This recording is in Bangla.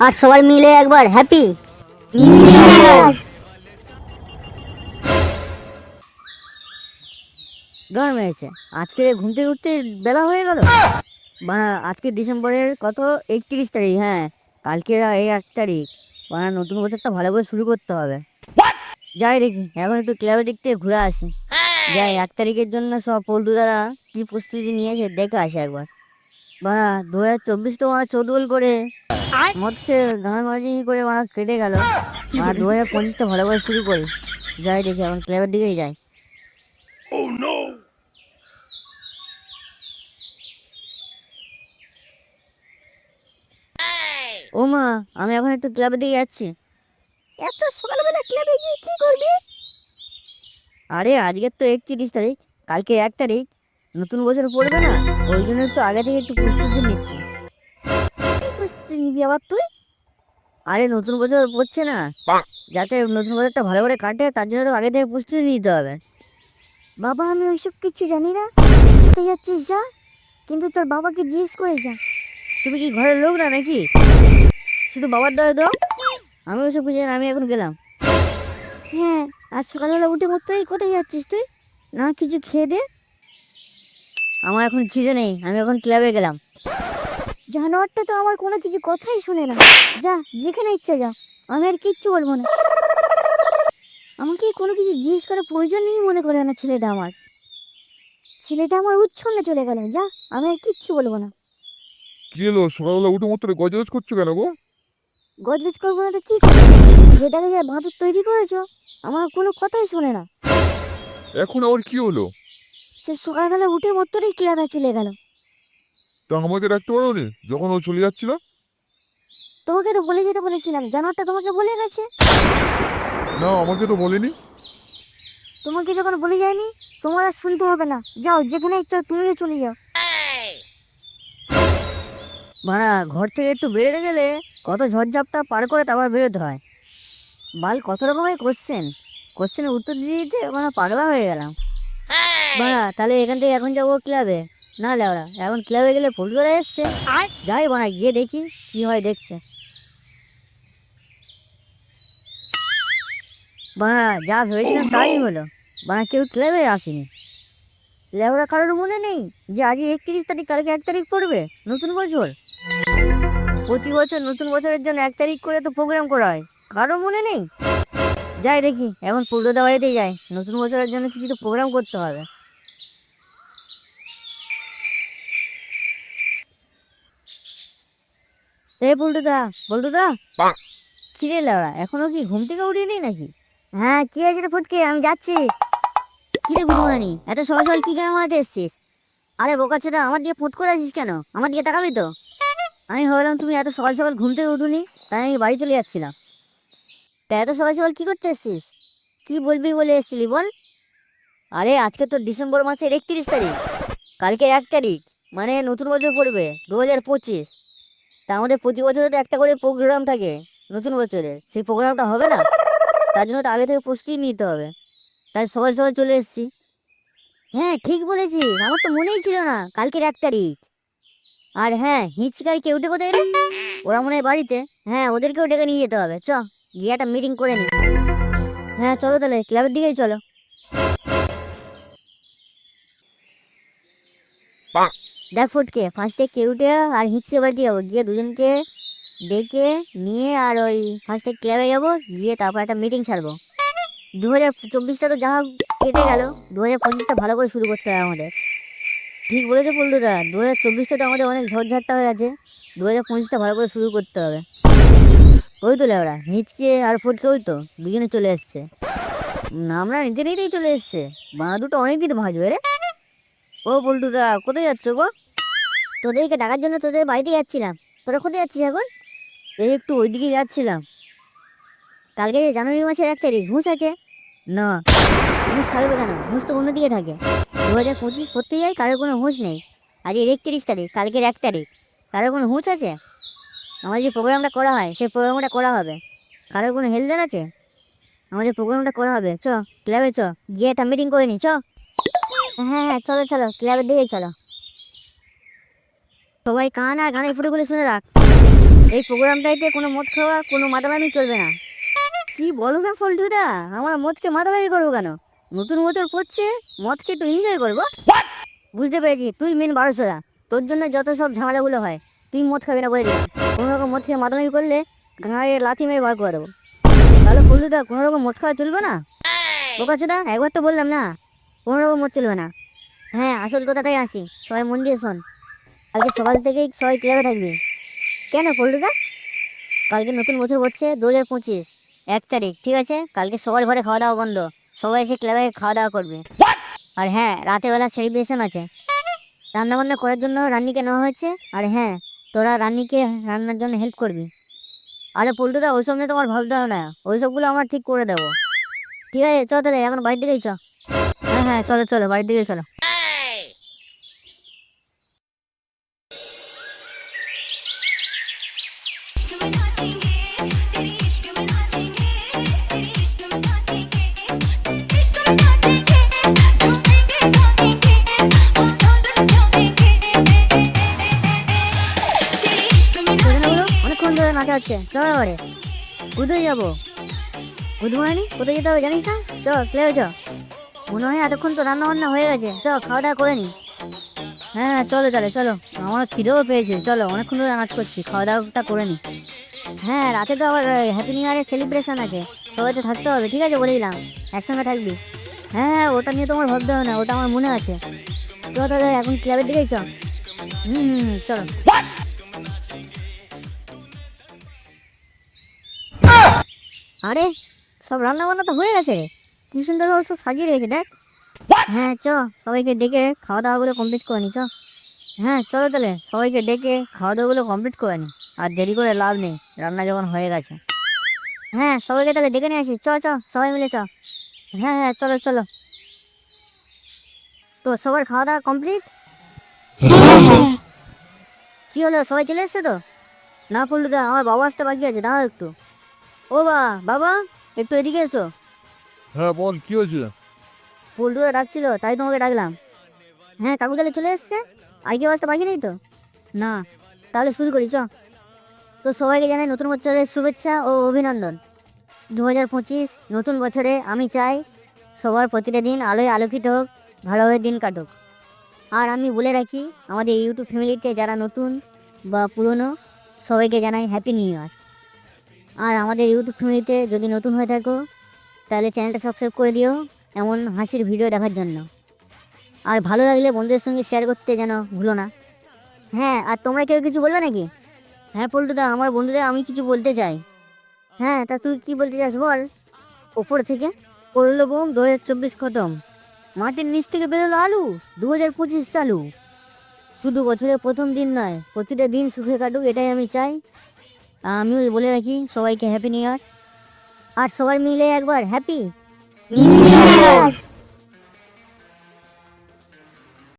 আর সবাই মিলে একবার হ্যাপি গরম হয়েছে। আজকে ঘুম থেকে উঠতে বেলা হয়ে গেল। মানে আজকে ডিসেম্বরের কত? একত্রিশ তারিখ হ্যাঁ। কালকে এই এক তারিখ। মানে নতুন বছরটা ভালো করে শুরু করতে হবে। যাই দেখি এখন একটু ক্লাবে দেখতে ঘুরে আসি। যাই এক তারিখের জন্য সব পল্টু দাদা কি প্রস্তুতি নিয়েছে দেখে আসি একবার। বা দু হাজার চব্বিশ তো আমার চৌদ্দোল করে মদকে গাঁজামাজি করে আমার কেটে গেল। আর দু হাজার পঁচিশটা ভালো করে শুরু করি যাই দেখি এখন ক্লাবের দিকেই যাই। ও মা আমি এখন একটু ক্লাবের দিকে যাচ্ছি। এত সকালবেলা ক্লাবে গিয়ে কি করবি? আরে আজকের তো একত্রিশ তারিখ কালকে এক তারিখ। নতুন বছর পড়বে না? ওই জন্য একটু আগে থেকে একটু প্রস্তুতি নিচ্ছি। প্রস্তুতি নিবি আবার তুই? আরে নতুন বছর পড়ছে না। যাতে নতুন বছরটা ভালো করে কাটে, তার জন্য তো আগে থেকে প্রস্তুতি নিতে হবে। বাবা, আমি ওইসব কিছু জানি না। তুই যাচ্ছিস যা? কিন্তু তোর বাবাকে জিজ্ঞেস করে যা। তুমি কি ঘরের লোক না নাকি? শুধু বাবার দয়া দাও। আমি ওইসব কিছু আমি এখন গেলাম। হ্যাঁ আজ সকালবেলা উঠে মরতেই কোথায় যাচ্ছিস তুই? না কিছু খেয়ে দে। আমার এখন খিদে নেই আমি এখন ক্লাবে গেলাম। জানোয়ারটা তো আমার কোনো কিছু কথাই শুনে না। যা যেখানে ইচ্ছা যা। আমি আর কিচ্ছু বলব না। আমাকে কোনো কিছু জিজ্ঞেস করার প্রয়োজন নেই মনে করে না ছেলেটা আমার। ছেলেটা আমার উচ্ছন্নে চলে গেল। যা আমি আর কিচ্ছু বলব না। কি এলো সকালবেলা উঠে মতো গজগজ করছ কেন গো? গজগজ করব না তো কি করব? ছেলেটাকে যে বাঁধর তৈরি করেছ আমার কোনো কথাই শোনে না। এখন আবার কি হলো? সে সকালবেলা উঠে মত্তরেই ক্লাবে চলে গেল। তা আমাকে রাখতে পারো নি যখন ও চলে যাচ্ছিল? তোমাকে তো বলে যেতে বলেছিলাম জানোয়ারটা তোমাকে বলে গেছে। না আমাকে তো বলেনি। তোমাকে যখন বলে যায়নি তোমার আর শুনতে হবে না। যাও যেখানে ইচ্ছা তুমিও চলে যাও। ভাড়া ঘর থেকে একটু বেরোতে গেলে কত ঝড়ঝাপটা পার করে তারপর বেরোতে হয়। বাল কত রকমের কোশ্চেন কোশ্চেনের উত্তর দিয়ে দিতে মানে পাগলা হয়ে গেলাম। বাড়া তাহলে এখান থেকে এখন যাব ক্লাবে না লেওড়া এখন ক্লাবে গেলে ফুল করে এসছে। যাই বাড়া গিয়ে দেখি কি হয় দেখছে। বাড়া যা ভেবেছিলাম তাই হলো। বাড়া কেউ ক্লাবে আসেনি। লেওড়া কারোর মনে নেই যে আজকে একত্রিশ তারিখ কালকে এক তারিখ পড়বে? নতুন বছর? প্রতি বছর নতুন বছরের জন্য এক তারিখ করে তো প্রোগ্রাম করা হয়। কারও মনে নেই? যাই দেখি এখন পুরোদা বাড়িতেই যায়। নতুন বছরের জন্য কিছু তো প্রোগ্রাম করতে হবে। এই পল্টুদা পল্টুদা কিরে লাউড়া এখনও কি ঘুম থেকে উঠিনি নাকি? হ্যাঁ কি আছে রে ফুটকে? আমি যাচ্ছি। কিরে গুদমানি এত সকাল সকাল কি কেন মারাতে এসছিস? আরে বোকা ছেদা আমার দিকে ফুট করে আছিস কেন? আমার দিকে তাকাবি তো। আমি ভাবলাম তুমি এত সকাল সকাল ঘুম থেকে উঠুনি তাই আমি বাড়ি চলে যাচ্ছিলাম। তা এত সকাল সকাল কি করতে এসছিস? কি বলবি বলে এসছিলি বল? আরে আজকে তো ডিসেম্বর মাসের একত্রিশ তারিখ। কালকে এক তারিখ মানে নতুন বছর পড়বে দু হাজার পঁচিশ। তা আমাদের প্রতি বছরে তো একটা করে প্রোগ্রাম থাকে, নতুন বছরের, সেই প্রোগ্রামটা হবে না? তার জন্য তো আগে থেকে প্রস্তুতি নিতে হবে। তাই সকাল সকাল চলে এসেছি। হ্যাঁ ঠিক বলেছিস। আমার তো মনেই ছিল না কালকের এক তারিখ। আর হ্যাঁ হিচকার কেউ কোথায় রে ওরা মনে হয় বাড়িতে। হ্যাঁ ওদেরকেও ডেকে নিয়ে যেতে হবে। চ গিয়ে একটা মিটিং করে নি। হ্যাঁ চলো তাহলে, ক্লাবের দিকেই চলো। দেখ ফুটকে, ফার্স্টে কেউটে আর হিচকে বাড়িতে যাব। গিয়ে দুজনকে ডেকে নিয়ে আর ওই ফার্স্টে ক্লাবে যাব, গিয়ে তারপর একটা মিটিং ছাড়বো। দু হাজার চব্বিশটা তো যা কেটে গেল। দু হাজার পঁচিশটা ভালো করে শুরু করতে হবে আমাদের। ঠিক বলেছে পল্টুদা দু হাজার চব্বিশটা তো আমাদের অনেক ঝড়ঝাটটা হয়ে গেছে দু হাজার পঁচিশটা ভালো করে শুরু করতে হবে। ওই তো লেওড়া হিচকে আর ফুটকে ওই তো, দুজনে চলে এসছে। আমরা নিজে নিজেই চলে এসছে। বাঁ দুটো অনেক দিন ভাজবে রে। ও পল্টুদা কোথায় যাচ্ছ গো? তোদেরকে ডাকার জন্য তোদের বাড়িতে যাচ্ছিলাম। তোরা কোথায় যাচ্ছিস এখন? এই একটু ওইদিকে যাচ্ছিলাম। কালকে যে জানুয়ারি মাসের এক তারিখ ঘুষ আছে? না। ঘুষ থাকবে কেন? ঘুষ তো অন্যদিকে থাকে। দু হাজার পঁচিশ পড়তে যাই কারোর কোনো হুঁশ নেই। আজকের একত্রিশ তারিখ কালকের এক তারিখ। কারোর কোনো হুঁশ আছে? আমাদের যে প্রোগ্রামটা করা হয় সেই প্রোগ্রামটা করা হবে। কারোর কোনো হেলদার আছে? আমাদের প্রোগ্রামটা করা হবে। চ ক্লাবে চ। গিয়ে একটা মিটিং করে নি চ। হ্যাঁ হ্যাঁ চলো চলো ক্লাবের দিকে চলো। সবাই কান আর গানের ফুটে শুনে রাখ। এই প্রোগ্রামটাইতে কোনো মদ খাওয়া কোনো মাতামামি চলবে না। কি বলো না ফল্টুদা? আমার মদকে মাতামামি করব কেন? নতুন বছর পড়ছে মদকে একটু এনজয় করব? বুঝতে পেরেছি তুই মেন বারোশোরা। তোর জন্য যত সব ঝামেলাগুলো হয় তুই মদ খাবি না বলে দিলাম। কোনো রকম মদ খেয়ে মাতামামি করলে গাঁয়ে লাথি মেরে বার করে দেবো। তাহলে ফল্টুদা কোনো রকম মদ খাওয়া চলবে না? বোকাচোদা একবার তো বললাম না। কোনো রকম চলবে না। হ্যাঁ আসল কথাটাই আসি সবাই মন দিয়ে শোন। কালকে সকাল থেকেই সবাই ক্লাবে থাকবি। কেন পল্টুদা? কালকে নতুন বছর হচ্ছে দু হাজার পঁচিশ। এক তারিখ, ঠিক আছে? কালকে সবার ঘরে খাওয়া দাওয়া বন্ধ। সবাই এসে ক্লাবে খাওয়া দাওয়া করবে। আর হ্যাঁ রাতেবেলা সেলিব্রেশন আছে। রান্না বান্না করার জন্য রান্নিকে নেওয়া হয়েছে। আর হ্যাঁ তোরা রান্নিকে রান্নার জন্য হেল্প করবি। আরে পল্টুদা, ওইসব নিয়ে তোমার ভাবতে হবে না ওইসবগুলো আমার ঠিক করে দেবো। ঠিক আছে চল তাহলে, এখন বাড়ির দিকেই চ। হ্যাঁ হ্যাঁ চলো চলো, বাড়ির দিকে চলো। মাথা হচ্ছে। চল এবারে। কোথায় যাব? কোথায় যেতে হবে জানিস না? চল প্লে হয়েছ মনে হয় এতক্ষণ তো রান্না বান্না হয়ে গেছে। চ খাওয়া দাওয়া করে নি। হ্যাঁ চলো চলো চলো। আমার খিদেও পেয়েছে। চলো অনেকক্ষণ ধরে নাচ করছি। খাওয়া দাওয়াটা করে নি। হ্যাঁ রাতে তো আবার হ্যাপি নিউ ইয়ারের সেলিব্রেশন আছে। সবাই তো থাকতে হবে ঠিক আছে? বলে দিলাম। একসঙ্গে থাকবি। হ্যাঁ ওটা নিয়ে তোমার ভাবতে হবে না ওটা আমার মনে আছে। চ তাহলে এখন ক্লাবের দিকেই চ হুম হুম হুম, চলো। আরে সব রান্না বান্না তো হয়ে গেছে কি সুন্দর ভাবে সব সাজিয়ে রেখেছে দেখ হ্যাঁ চ সবাইকে ডেকে খাওয়া দাওয়াগুলো কমপ্লিট করে নি চ। হ্যাঁ চলো তাহলে সবাইকে ডেকে খাওয়া দাওয়াগুলো কমপ্লিট করে নি। আর দেরি করে লাভ নেই রান্না যখন হয়ে গেছে। হ্যাঁ সবাইকে তাহলে ডেকে নিয়ে আসি। চ চ সবাই মিলে চ। হ্যাঁ হ্যাঁ চলো চলো। তো সবার খাওয়া দাওয়া কমপ্লিট কি হলো সবাই চলে এসছে তো? না পড়ল দা আমার বাবা আসতে বাকি আছে দাঁড়াও একটু। ও বা বাবা একটু এদিকে এসো। হ্যাঁ বল, কি হয়েছে পোল্টুরা ডাকছিল, তাই তোমাকে ডাকলাম। হ্যাঁ কাকু তাহলে চলে এসছে? কি অবস্থা বাকি নেই তো? না, তাহলে শুরু করি, চ। তো সবাইকে জানাই নতুন বছরের শুভেচ্ছা ও অভিনন্দন। দু হাজার পঁচিশ নতুন বছরে আমি চাই সবার প্রতিটা দিন আলোয় আলোকিত হোক, ভালোভাবে দিন কাটুক। আর আমি বলে রাখি, আমাদের ইউটিউব ফ্যামিলিতে যারা নতুন বা পুরনো, সবাইকে জানাই হ্যাপি নিউ ইয়ার আর আমাদের ইউটিউব ফ্যামিলিতে যদি নতুন হয়ে থাকো তাহলে চ্যানেলটা সাবস্ক্রাইব করে দিও এমন হাসির ভিডিও দেখার জন্য। আর ভালো লাগলে বন্ধুদের সঙ্গে শেয়ার করতে যেন ভুলো না। হ্যাঁ আর তোমরা কেউ কিছু বলবে নাকি? হ্যাঁ পল্টুদা, আমার বন্ধুদের আমি কিছু বলতে চাই। হ্যাঁ তা তুই কি বলতে চাস বল? ওপর থেকে। করল বোম দু হাজার চব্বিশ খতম। মাটির নিচ থেকে বেরোলো আলু? দু হাজার পঁচিশ চালু। শুধু বছরের প্রথম দিন নয়, প্রতিটা দিন সুখে কাটুক, এটাই আমি চাই। আমিও বলে রাখি, সবাইকে হ্যাপি নিউ ইয়ার আর সবাই মিলে একবার হ্যাপি